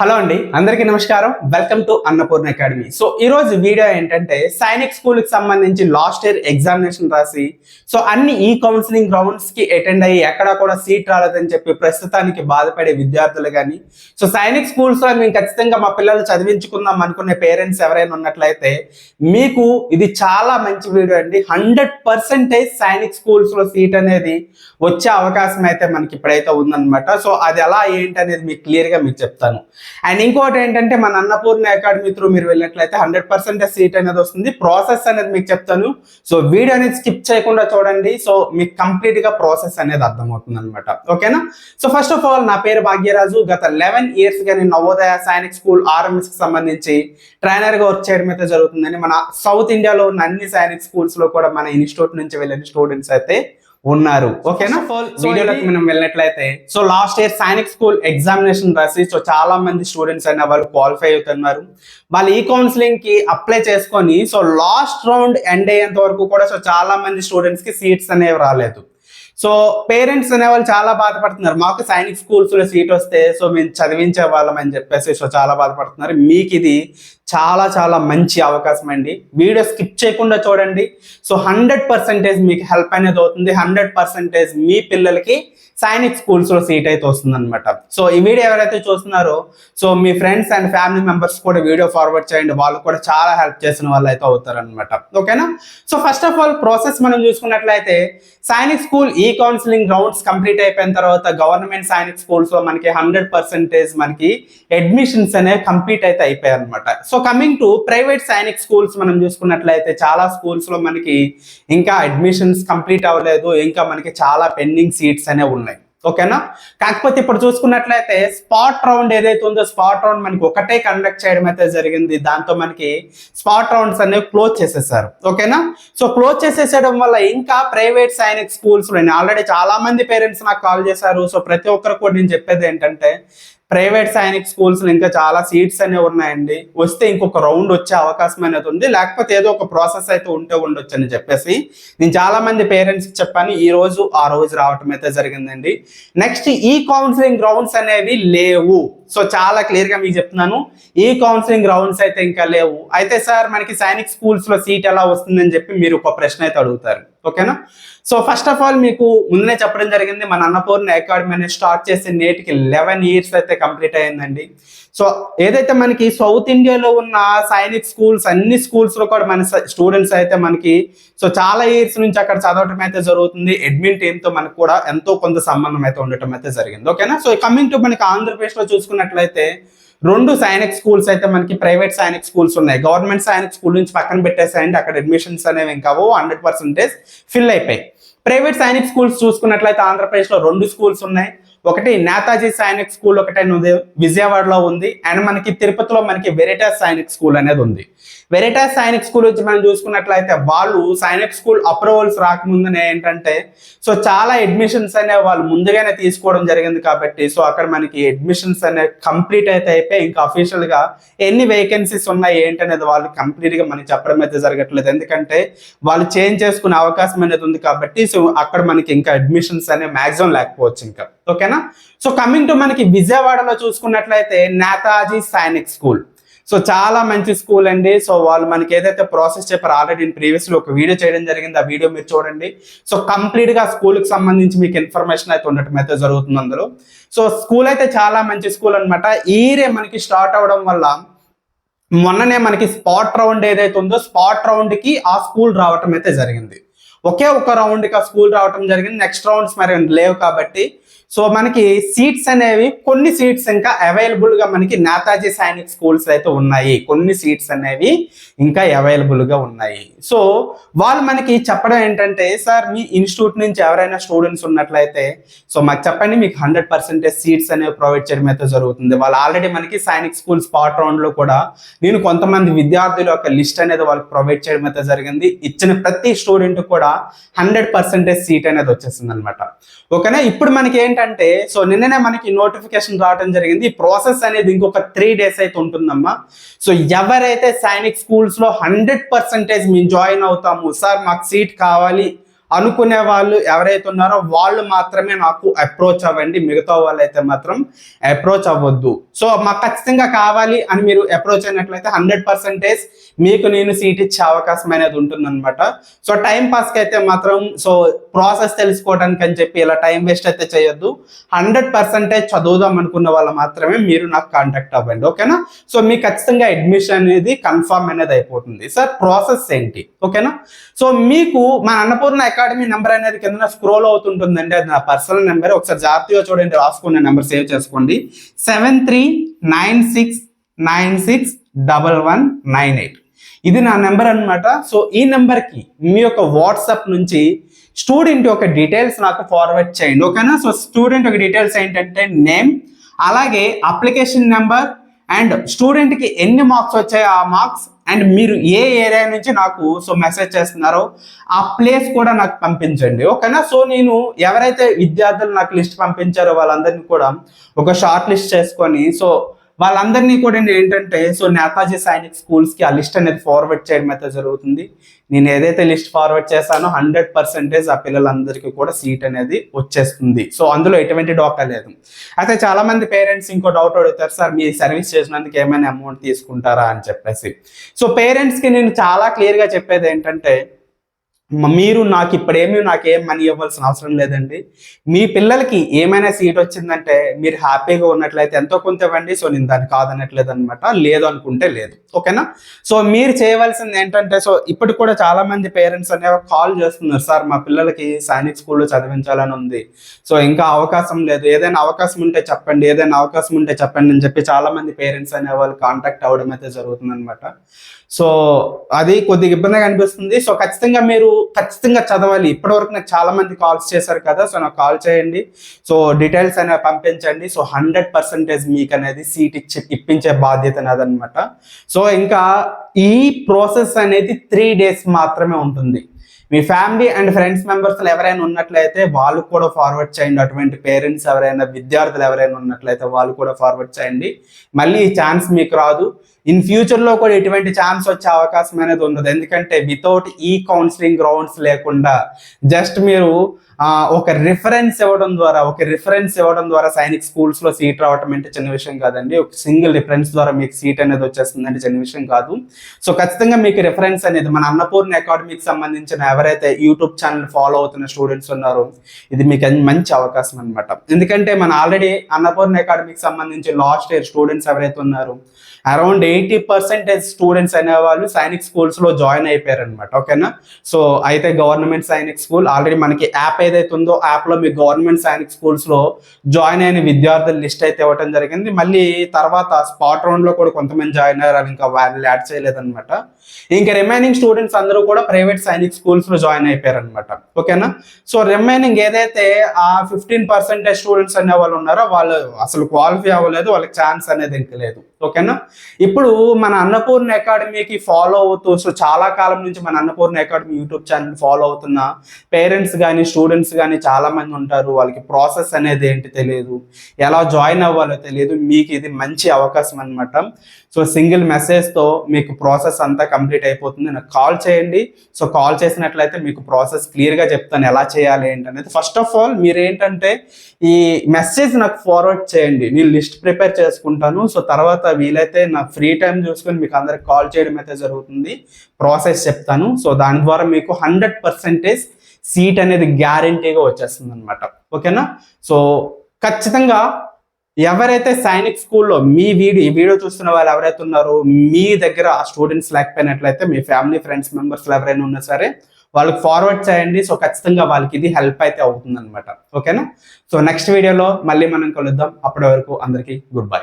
Hello అండి అందరికీ నమస్కారం. Welcome to Annapurna academy so ఈ రోజు వీడియో ఏంటంటే సైనిక్ స్కూల్కి సంబంధించి లాస్ట్ ఇయర్ ఎగ్జామినేషన్ రాసి సో అన్ని ఈ కౌన్సిలింగ్ రౌండ్స్కి అటెండ్ అయ్యి ఎక్కడా కూడా సీట్ రాలేదని చెప్పి ప్రస్తుతానికి బాధపడే విద్యార్థులు కానీ సో సైనిక్ స్కూల్స్లో మేము ఖచ్చితంగా మా పిల్లలు చదివించుకుందాం అనుకునే పేరెంట్స్ ఎవరైనా ఉన్నట్లయితే మీకు ఇది చాలా మంచి వీడియో అండి. హండ్రెడ్ పర్సెంటేజ్ సైనిక్ స్కూల్స్లో సీట్ అనేది వచ్చే అవకాశం అయితే మనకి ఇప్పుడైతే ఉందన్నమాట. సో అది ఎలా ఏంటి అనేది మీకు క్లియర్గా మీకు చెప్తాను. అండ్ ఇంకోటి ఏంటంటే మన అన్నపూర్ణ అకాడమీ త్రూ మీరు వెళ్ళినట్లయితే హండ్రెడ్ పర్సెంట్ సీట్ అనేది వస్తుంది. ప్రాసెస్ అనేది మీకు చెప్తాను. సో వీడియో అనేది స్కిప్ చేయకుండా చూడండి. సో మీకు కంప్లీట్గా ప్రాసెస్ అనేది అర్థమవుతుంది అనమాట ఓకేనా? సో ఫస్ట్ ఆఫ్ ఆల్ నా పేరు భాగ్యరాజు. గత లెవెన్ ఇయర్స్గా నేను నవోదయ సైనిక్ స్కూల్ ఆర్ఎంఎస్కి సంబంధించి ట్రైనర్గా వర్క్ చేయడం అయితే జరుగుతుందని మన సౌత్ ఇండియాలో ఉన్న అన్ని సైనిక్ స్కూల్స్లో కూడా మన ఇన్స్టిట్యూట్ నుంచి వెళ్ళిన స్టూడెంట్స్ అయితే ఉన్నారు. ఓకేనా వీడియోలోకి మనం వెళ్ళినట్లయితే so last year Sainik school examination రాసి సో చాలా మంది స్టూడెంట్స్ అయినా వాళ్ళు క్వాలిఫై అవుతున్నారు. వాళ్ళు ఈ కౌన్సిలింగ్కి అప్లై చేసుకొని సో లాస్ట్ రౌండ్ ఎండ్ అయ్యేంత వరకు కూడా సో చాలా మంది స్టూడెంట్స్కి సీట్స్ అనేవి రాలేదు. సో పేరెంట్స్ అనేవాళ్ళు చాలా బాధపడుతున్నారు. మాకు సైనిక్ స్కూల్స్లో సీట్ వస్తే సో మేము చదివించే వాళ్ళం అని చెప్పేసి సో చాలా బాధపడుతున్నారు. మీకు ఇది చాలా చాలా మంచి అవకాశం అండి. వీడియో స్కిప్ చేయకుండా చూడండి. సో హండ్రెడ్ పర్సెంటేజ్ మీకు హెల్ప్ అనేది అవుతుంది. హండ్రెడ్ పర్సెంటేజ్ మీ పిల్లలకి సైనిక్ స్కూల్స్లో సీట్ అయితే వస్తుంది అనమాట సో ఈ వీడియో ఎవరైతే చూస్తున్నారో సో మీ ఫ్రెండ్స్ అండ్ ఫ్యామిలీ మెంబర్స్ కూడా వీడియో ఫార్వర్డ్ చేయండి. వాళ్ళు కూడా చాలా హెల్ప్ చేసిన వాళ్ళు అయితే అవుతారనమాట ఓకేనా so first of all process మనం చూసుకున్నట్లయితే సైనిక్ స్కూల్ ఈ కౌన్సిలింగ్ రౌండ్స్ కంప్లీట్ అయిపోయిన తర్వాత గవర్నమెంట్ సైనిక్ స్కూల్స్లో మనకి హండ్రెడ్ పర్సెంటేజ్ మనకి అడ్మిషన్స్ అనేవి కంప్లీట్ అయితే అయిపోయాయి అనమాట so coming to private Sainik schools మనం చూసుకున్నట్లయితే చాలా స్కూల్స్లో మనకి ఇంకా అడ్మిషన్స్ కంప్లీట్ అవ్వలేదు. ఇంకా మనకి చాలా పెండింగ్ సీట్స్ అనేవి ఉన్నాయి ఓకేనా? కాకపోతే ఇప్పుడు చూసుకున్నట్లయితే స్పాట్ రౌండ్ ఏదైతే ఉందో స్పాట్ రౌండ్ మనకి ఒకటే కండక్ట్ చేయడం అయితే జరిగింది. దాంతో మనకి స్పాట్ రౌండ్స్ అనేవి క్లోజ్ చేసేసారు. ఓకేనా? సో క్లోజ్ చేసేసేయడం వల్ల ఇంకా ప్రైవేట్ సైనిక్ స్కూల్స్ ఆల్రెడీ చాలా మంది పేరెంట్స్ నాకు కాల్ చేశారు. సో ప్రతి ఒక్కరు కూడా నేను చెప్పేది ఏంటంటే ప్రైవేట్ సైనిక్ స్కూల్స్ ఇంకా చాలా సీట్స్ అనేవి ఉన్నాయండి. వస్తే ఇంకొక రౌండ్ వచ్చే అవకాశం అనేది ఉంది. లేకపోతే ఏదో ఒక ప్రాసెస్ అయితే ఉంటే ఉండొచ్చు అని చెప్పేసి నేను చాలా మంది పేరెంట్స్కి చెప్పాను. ఈ రోజు ఆ రోజు రావటం అయితే జరిగిందండి. నెక్స్ట్ ఈ కౌన్సిలింగ్ గ్రౌండ్స్ అనేవి లేవు. సో చాలా క్లియర్గా మీకు చెప్తున్నాను. ఈ కౌన్సిలింగ్ రౌండ్స్ అయితే ఇంకా లేవు. అయితే సార్ మనకి సైనిక్ స్కూల్స్లో సీట్ ఎలా వస్తుందని చెప్పి మీరు ఒక ప్రశ్న అయితే అడుగుతారు. ఓకేనా సో ఫస్ట్ ఆఫ్ ఆల్ మీకు ముందునే చెప్పడం జరిగింది మన అన్నపూర్ణ అకాడమీ అనేది స్టార్ట్ చేసే నేటికి లెవెన్ ఇయర్స్ అయితే కంప్లీట్ అయ్యిందండి. సో ఏదైతే మనకి సౌత్ ఇండియాలో ఉన్న సైనిక్ స్కూల్స్ అన్ని స్కూల్స్లో కూడా మన స్టూడెంట్స్ అయితే మనకి సో చాలా ఇయర్స్ నుంచి అక్కడ చదవటం అయితే జరుగుతుంది. అడ్మిన్ టీమ్తో మనకు కూడా ఎంతో కొంత సంబంధం అయితే ఉండటం అయితే జరిగింది. ఓకేనా సో కమింగ్ టు మనకి ఆంధ్రప్రదేశ్లో చూసుకుని చూసుకున్నట్లయితే రెండు సైనిక్ స్కూల్స్ అయితే మనకి ప్రైవేట్ సైనిక్ స్కూల్స్ ఉన్నాయి. గవర్నమెంట్ సైనిక్ స్కూల్ నుంచి పక్కన పెట్టేసాయండి. అక్కడ అడ్మిషన్స్ అనేవి ఇంకా హండ్రెడ్ పర్సెంటేజ్ ఫిల్ అయిపోయి. ప్రైవేట్ సైనిక్ స్కూల్స్ చూసుకున్నట్లయితే ఆంధ్రప్రదేశ్లో రెండు స్కూల్స్ ఉన్నాయి. ఒకటి నేతాజీ సైనిక్ స్కూల్ ఒకటి ఉంది విజయవాడలో ఉంది. అండ్ మనకి తిరుపతిలో మనకి వెరైటాస్ సైనిక్ స్కూల్ అనేది ఉంది. వెరైటాస్ సైనిక్ స్కూల్ వచ్చి మనం చూసుకున్నట్లయితే వాళ్ళు సైనిక్ స్కూల్ అప్రూవల్స్ రాకముందునే ఏంటంటే సో చాలా అడ్మిషన్స్ అనేవి వాళ్ళు ముందుగానే తీసుకోవడం జరిగింది కాబట్టి సో అక్కడ మనకి అడ్మిషన్స్ అనేవి కంప్లీట్ అయితే అయిపోయి ఇంకా అఫీషియల్గా ఎన్ని వేకెన్సీస్ ఉన్నాయి ఏంటనేది వాళ్ళు కంప్లీట్గా మనకి చెప్పడం అయితే జరగట్లేదు. ఎందుకంటే వాళ్ళు చేంజ్ చేసుకునే అవకాశం అనేది ఉంది కాబట్టి సో అక్కడ మనకి ఇంకా అడ్మిషన్స్ అనే మాక్సిమం లేకపోవచ్చు ఇంకా. ఓకేనా సో కమింగ్ టు మనకి విజయవాడలో చూసుకున్నట్లయితే నేతాజీ సైనిక్ స్కూల్. సో చాలా మంచి స్కూల్ అండి. సో వాళ్ళు మనకి ఏదైతే ప్రాసెస్ చెప్పారు ఆల్రెడీ నేను ప్రీవియస్లీ ఒక వీడియో చేయడం జరిగింది. ఆ వీడియో మీరు చూడండి. సో కంప్లీట్గా స్కూల్కి స్కూల్కి సంబంధించి మీకు ఇన్ఫర్మేషన్ అయితే ఉండటం అయితే జరుగుతుంది అందులో. సో స్కూల్ అయితే చాలా మంచి స్కూల్ అనమాట ఈరే మనకి స్టార్ట్ అవడం వల్ల మొన్ననే మనకి స్పాట్ రౌండ్ ఏదైతే ఉందో స్పాట్ రౌండ్కి ఆ స్కూల్ రావటం అయితే జరిగింది. ఒకే ఒక రౌండ్కి ఆ స్కూల్ రావటం జరిగింది. నెక్స్ట్ రౌండ్స్ మరి లేవు కాబట్టి సో మనకి సీట్స్ అనేవి కొన్ని సీట్స్ ఇంకా అవైలబుల్గా మనకి నేతాజీ సైనిక్ స్కూల్స్ అయితే ఉన్నాయి. కొన్ని సీట్స్ అనేవి ఇంకా అవైలబుల్గా ఉన్నాయి. సో వాళ్ళు మనకి చెప్పడం ఏంటంటే సార్ మీ ఇన్స్టిట్యూట్ నుంచి ఎవరైనా స్టూడెంట్స్ ఉన్నట్లయితే సో మాకు చెప్పండి మీకు హండ్రెడ్ పర్సెంటేజ్ సీట్స్ అనేవి ప్రొవైడ్ చేయడం అయితే జరుగుతుంది. వాళ్ళు ఆల్రెడీ మనకి సైనిక్ స్కూల్ స్పాట్ రౌండ్లో కూడా నేను కొంతమంది విద్యార్థుల యొక్క లిస్ట్ అనేది వాళ్ళకి ప్రొవైడ్ చేయడం అయితే జరిగింది. ఇచ్చిన ప్రతి స్టూడెంట్ కూడా హండ్రెడ్ పర్సెంటేజ్ సీట్ అనేది వచ్చేసింది అనమాట ఓకేనా? ఇప్పుడు మనకి ఏంటంటే సో నిన్ననే మనకి నోటిఫికేషన్ రావడం జరిగింది. ఈ ప్రాసెస్ అనేది ఇంకొక త్రీ డేస్ అయితే ఉంటుందమ్మా. సో ఎవరైతే సైనిక్ స్కూల్స్లో హండ్రెడ్ పర్సెంటేజ్ మేము జాయిన్ అవుతాము సార్ మాకు సీట్ కావాలి అనుకునే వాళ్ళు ఎవరైతే ఉన్నారో వాళ్ళు మాత్రమే నాకు అప్రోచ్ అవ్వండి. మిగతా వాళ్ళు అయితే మాత్రం అప్రోచ్ అవ్వద్దు. సో మాకు ఖచ్చితంగా కావాలి అని మీరు అప్రోచ్ అయినట్లయితే హండ్రెడ్ పర్సెంటేజ్ మీకు నేను సీట్ ఇచ్చే అవకాశం అనేది ఉంటుందన్నమాట. సో టైం పాస్కి అయితే మాత్రం సో ప్రాసెస్ తెలుసుకోవడానికి అని చెప్పి ఇలా టైం వేస్ట్ అయితే చేయొద్దు. హండ్రెడ్ పర్సెంటేజ్ చదువుదాం అనుకున్న వాళ్ళు మాత్రమే మీరు నాకు కాంటాక్ట్ అవ్వండి. ఓకేనా సో మీకు ఖచ్చితంగా అడ్మిషన్ అనేది కన్ఫర్మ్ అనేది అయిపోతుంది. సార్ ప్రాసెస్ ఏంటి? ఓకేనా సో మీకు మా అన్నపూర్ణ అకాడమీ నెంబర్ అనేది కింద స్క్రోల్ అవుతుంటుందండి. అది నా పర్సనల్ నెంబర్. ఒకసారి జాగ్రత్తగా చూడండి. రాసుకునే నెంబర్ సేవ్ చేసుకోండి. Seven three nine six nine six double one nine eight. ఇది నా నెంబర్ అన్నమాట. సో ఈ నెంబర్కి మీ యొక్క వాట్సాప్ నుంచి స్టూడెంట్ యొక్క డీటెయిల్స్ నాకు ఫార్వర్డ్ చేయండి. ఓకేనా? సో స్టూడెంట్ యొక్క డీటెయిల్స్ ఏంటంటే నేమ్ అలాగే అప్లికేషన్ నెంబర్ అండ్ స్టూడెంట్కి ఎన్ని మార్క్స్ వచ్చాయో ఆ మార్క్స్ అండ్ మీరు ఏ ఏరియా నుంచి నాకు సో మెసేజ్ చేస్తున్నారో ఆ ప్లేస్ కూడా నాకు పంపించండి. ఓకేనా? సో నేను ఎవరైతే విద్యార్థులు నాకు లిస్ట్ పంపించారో వాళ్ళందరినీ కూడా ఒక షార్ట్ లిస్ట్ చేసుకొని సో వాళ్ళందరినీ కూడా ఏంటంటే సో నేతాజీ సైనిక్ స్కూల్స్కి ఆ లిస్ట్ అనేది ఫార్వర్డ్ చేయడం అయితే జరుగుతుంది. నేను ఏదైతే లిస్ట్ ఫార్వర్డ్ చేశానో హండ్రెడ్ పర్సెంటేజ్ ఆ పిల్లలందరికీ కూడా సీట్ అనేది వచ్చేస్తుంది. సో అందులో ఎటువంటి డోకా లేదు. అయితే చాలా మంది పేరెంట్స్ ఇంకో డౌట్ అడుగుతారు సార్ మీ సర్వీస్ చేసినందుకు ఏమైనా అమౌంట్ తీసుకుంటారా? అని చెప్పేసి. సో పేరెంట్స్కి నేను చాలా క్లియర్గా చెప్పేది ఏంటంటే మీరు నాకు ఇప్పుడేమీ నాకేం మనీ ఇవ్వాల్సిన అవసరం లేదండి. మీ పిల్లలకి ఏమైనా సీట్ వచ్చిందంటే మీరు హ్యాపీగా ఉన్నట్లయితే ఎంతో కొంత ఇవ్వండి. సో నేను దాన్ని కాదనట్లేదు అనమాట లేదు అనుకుంటే లేదు. ఓకేనా? సో మీరు చేయవలసింది ఏంటంటే సో ఇప్పుడు కూడా చాలా మంది పేరెంట్స్ అనేవి కాల్ చేస్తున్నారు. సార్ మా పిల్లలకి సైనిక్ స్కూల్లో చదివించాలని ఉంది. సో ఇంకా అవకాశం లేదు. ఏదైనా అవకాశం ఉంటే చెప్పండి. ఏదైనా అవకాశం ఉంటే చెప్పండి అని చెప్పి చాలా మంది పేరెంట్స్ అనే వాళ్ళు కాంటాక్ట్ అవ్వడం అయితే జరుగుతుంది అనమాట సో అది కొద్దిగా ఇబ్బందిగా అనిపిస్తుంది. సో ఖచ్చితంగా మీరు ఖచ్చితంగా చదవాలి. ఇప్పటివరకు నాకు చాలా మంది కాల్స్ చేశారు కదా సో నాకు కాల్ చేయండి. సో డీటెయిల్స్ అనేవి పంపించండి. సో హండ్రెడ్ పర్సెంటేజ్ మీకు అనేది సీట్ ఇచ్చి ఇప్పించే బాధ్యత నాదనమాట సో ఇంకా ఈ ప్రాసెస్ అనేది త్రీ డేస్ మాత్రమే ఉంటుంది. మీ ఫ్యామిలీ అండ్ ఫ్రెండ్స్ మెంబర్స్ ఎవరైనా ఉన్నట్లయితే వాళ్ళు కూడా ఫార్వర్డ్ చేయండి. అటువంటి పేరెంట్స్ ఎవరైనా విద్యార్థులు ఎవరైనా ఉన్నట్లయితే వాళ్ళు కూడా ఫార్వర్డ్ చేయండి. మళ్ళీ ఈ ఛాన్స్ మీకు రాదు. ఇన్ ఫ్యూచర్లో కూడా ఇటువంటి ఛాన్స్ వచ్చే అవకాశం అనేది ఉండదు. ఎందుకంటే వితౌట్ ఈ కౌన్సిలింగ్ గ్రౌండ్స్ లేకుండా జస్ట్ మీరు ఒక రిఫరెన్స్ ఇవ్వడం ద్వారా ఒక రిఫరెన్స్ ఇవ్వడం ద్వారా సైనిక్ స్కూల్స్లో సీట్ రావడం అంటే చిన్న విషయం కాదండి. ఒక సింగిల్ రిఫరెన్స్ ద్వారా మీకు సీట్ అనేది వచ్చేస్తుంది అంటే చిన్న విషయం కాదు. సో ఖచ్చితంగా మీకు రిఫరెన్స్ అనేది మన అన్నపూర్ణ అకాడమీకి సంబంధించిన ఎవరైతే యూట్యూబ్ ఛానల్ ఫాలో అవుతున్న స్టూడెంట్స్ ఉన్నారో ఇది మీకు మంచి అవకాశం అనమాట ఎందుకంటే మన ఆల్రెడీ అన్నపూర్ణ అకాడమీకి సంబంధించి లాస్ట్ ఇయర్ స్టూడెంట్స్ ఎవరైతే ఉన్నారో అరౌండ్ ఎయిటీ పర్సెంటేజ్ స్టూడెంట్స్ అనేవాళ్ళు సైనిక్ స్కూల్స్లో జాయిన్ అయిపోయారు అనమాట ఓకేనా? సో అయితే గవర్నమెంట్ సైనిక్ స్కూల్ ఆల్రెడీ మనకి యాప్ ఏదైతే ఉందో యాప్లో మీ గవర్నమెంట్ సైనిక్ స్కూల్స్లో జాయిన్ అయిన విద్యార్థుల లిస్ట్ అయితే ఇవ్వడం జరిగింది. మళ్ళీ తర్వాత స్పాట్ రౌండ్లో కూడా కొంతమంది జాయిన్ అయ్యారు ఇంకా వాళ్ళు యాడ్ చేయలేదన్నమాట. ఇంకా రిమైనింగ్ స్టూడెంట్స్ అందరూ కూడా ప్రైవేట్ సైనిక్ స్కూల్స్లో జాయిన్ అయిపోయారు అనమాట ఓకేనా? సో రిమైనింగ్ ఏదైతే ఆ ఫిఫ్టీన్ పర్సెంటేజ్ స్టూడెంట్స్ అనే వాళ్ళు ఉన్నారో వాళ్ళు అసలు క్వాలిఫై అవ్వలేదు వాళ్ళకి ఛాన్స్ అనేది ఇంకా లేదు ఓకేనా? ఇప్పుడు మన అన్నపూర్ణ అకాడమీకి ఫాలో అవుతూ సో చాలా కాలం నుంచి మన Annapurna academy YouTube channel follow అవుతున్న పేరెంట్స్ కానీ స్టూడెంట్స్ కానీ చాలా మంది ఉంటారు. వాళ్ళకి ప్రాసెస్ అనేది ఏంటి తెలియదు. ఎలా జాయిన్ అవ్వాలో తెలియదు. మీకు ఇది మంచి అవకాశం అనమాట సో సింగిల్ మెసేజ్తో మీకు ప్రాసెస్ అంతా కంప్లీట్ అయిపోతుంది. నాకు కాల్ చేయండి. సో కాల్ చేసినట్లయితే మీకు ప్రాసెస్ క్లియర్గా చెప్తాను ఎలా చేయాలి ఏంటి అనేది. ఫస్ట్ ఆఫ్ ఆల్ మీరు ఏంటంటే ఈ మెసేజ్ నాకు ఫార్వర్డ్ చేయండి. నేను లిస్ట్ ప్రిపేర్ చేసుకుంటాను. సో తర్వాత వీలైతే నా ఫ్రీ టైం చూసుకొని మీకు అందరికి కాల్ చేయడం అయితే జరుగుతుంది. ప్రాసెస్ చెప్తాను. సో దాని ద్వారా మీకు హండ్రెడ్ పర్సెంటేజ్ సీట్ అనేది గ్యారంటీగా వచ్చేస్తుంది అనమాట ఓకేనా సో ఖచ్చితంగా ఎవరైతే సైనిక్ స్కూల్లో మీ వీడియో ఈ వీడియో చూస్తున్న వాళ్ళు ఎవరైతే ఉన్నారో మీ దగ్గర ఆ స్టూడెంట్స్ లేకపోయినట్లయితే మీ ఫ్యామిలీ ఫ్రెండ్స్ మెంబర్స్ ఎవరైనా ఉన్నా సరే వాళ్ళకి ఫార్వర్డ్ చేయండి. సో ఖచ్చితంగా వాళ్ళకి ఇది హెల్ప్ అయితే అవుతుంది అనమాట ఓకేనా సో నెక్స్ట్ వీడియోలో మళ్ళీ మనం కలుద్దాం. అప్పటి వరకు అందరికీ గుడ్ బై